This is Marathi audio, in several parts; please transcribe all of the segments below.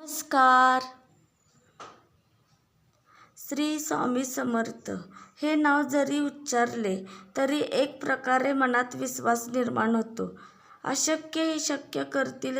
नमस्कार. श्री स्वामी समर्थ. हे नाव जरी उच्चारले तरी एक प्रकारे मनात विश्वास निर्माण होतो. अशक्य हे शक्य करतील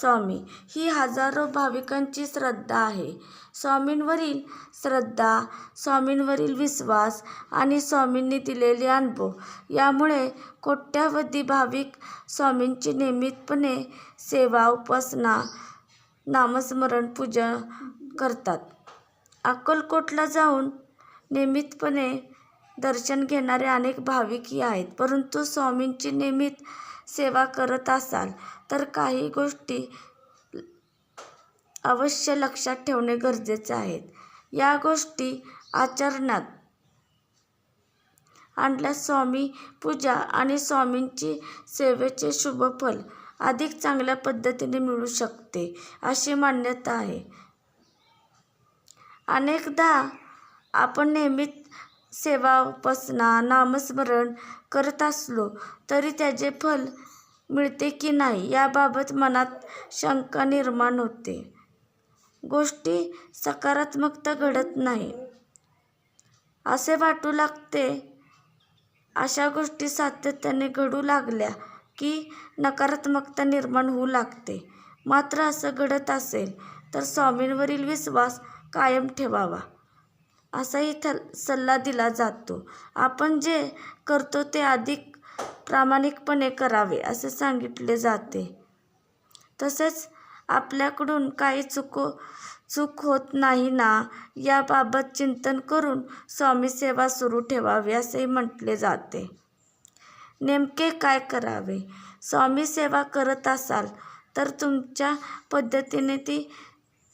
स्वामी ही हजारो भाविकांची श्रद्धा आहे. स्वामींवरील श्रद्धा स्वामींवरील विश्वास आणि स्वामींनी दिलेले अनुभव यामुळे कोट्यावधी भाविक स्वामींची नियमितपणे सेवा उपासना नामस्मरण पूजा करतात. अक्कलकोटला जाऊन नियमितपणे दर्शन घेणारे अनेक भाविकही आहेत. परंतु स्वामींची नियमित सेवा करत असाल तर काही गोष्टी अवश्य लक्षात ठेवणे गरजेचे आहेत या गोष्टी आचरणात आणल्यास स्वामी पूजा आणि स्वामींची सेवेचे शुभफल अधिक चांगल्या पद्धतीने मिळू शकते अशी मान्यता आहे. अनेकदा आपण नियमित सेवा उपासना नामस्मरण करत असलो तरी त्याचे फल मिळते की नाही याबाबत मनात शंका निर्माण होते. गोष्टी सकारात्मकता घडत नाही. असे वाटू लागते अशा गोष्टी सातत्याने घडू लागल्या की नकारात्मकता निर्माण होऊ लागते. मात्र असं घडत असेल तर स्वामींवरील विश्वास कायम ठेवावा. असाही थल सल्ला दिला जातो. आपण जे करतो ते अधिक प्रामाणिकपणे करावे असे सांगितले जाते. तसेच आपल्याकडून काही चुको चूक होत नाही ना याबाबत चिंतन करून स्वामी सेवा सुरू ठेवावी असेही म्हटले जाते. नेमके काय करावे? स्वामी सेवा करत असाल तर तुमच्या पद्धतीने ती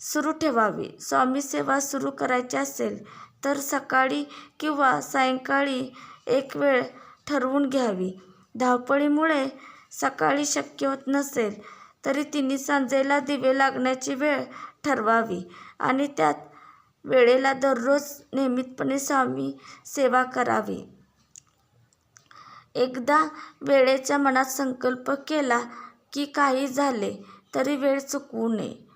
सुरू ठेवावी. स्वामी सेवा सुरू करायची असेल तर सकाळी किंवा सायंकाळी एक वेळ ठरवून घ्यावी. धावपळीमुळे सकाळी शक्य होत नसेल तरी तिने सांजेला दिवे लागण्याची वेळ ठरवावी आणि त्यात वेळेला दररोज नियमितपणे स्वामी सेवा करावी. एकदा वेळेच्या मनात संकल्प केला की काही झाले तरी वेळ चुकवू नये.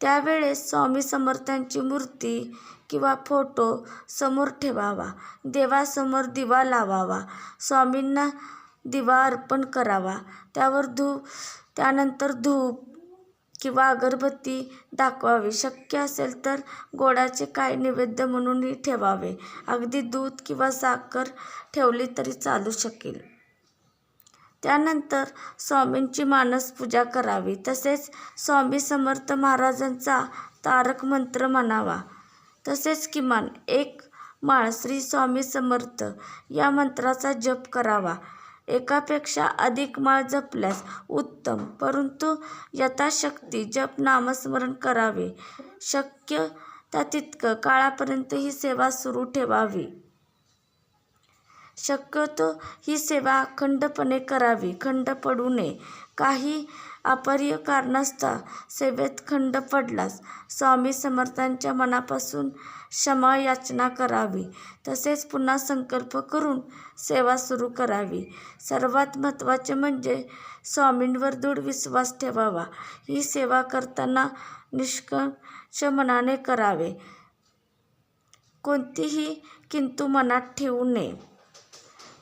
त्यावेळेस स्वामी समर्थांची मूर्ती किंवा फोटो समोर ठेवावा देवासमोर दिवा लावावा स्वामींना दिवा अर्पण करावा त्यावर धूप त्यानंतर धूप किंवा अगरबत्ती दाखवावी. शक्य असेल तर गोडाचे काही नैवेद्य म्हणूनही ठेवावे. अगदी दूध किंवा साखर ठेवली तरी चालू शकेल. त्यानंतर स्वामींची मानस पूजा करावी. तसेच स्वामी समर्थ महाराजांचा तारक मंत्र म्हणावा. तसेच किमान एक माळ श्री स्वामी समर्थ या मंत्राचा जप करावा. एकापेक्षा अधिक माळ जपल्यास उत्तम. परंतु यथाशक्ती जप नामस्मरण करावे. शक्य त्या तितकं काळापर्यंत ही सेवा सुरू ठेवावी. शक्यतो ही सेवा अखंडपणे करावी. खंड पडू नये. काही अपरिय कारणास्तव सेवेत खंड पडल्यास स्वामी समर्थांच्या मनापासून क्षमा याचना करावी. तसेच पुन्हा संकल्प करून सेवा सुरू करावी. सर्वात महत्त्वाचे म्हणजे स्वामींवर दृढ विश्वास ठेवावा. ही सेवा करताना निष्कर्ष मनाने करावे. कोणतीही किंतु मनात ठेवू नये.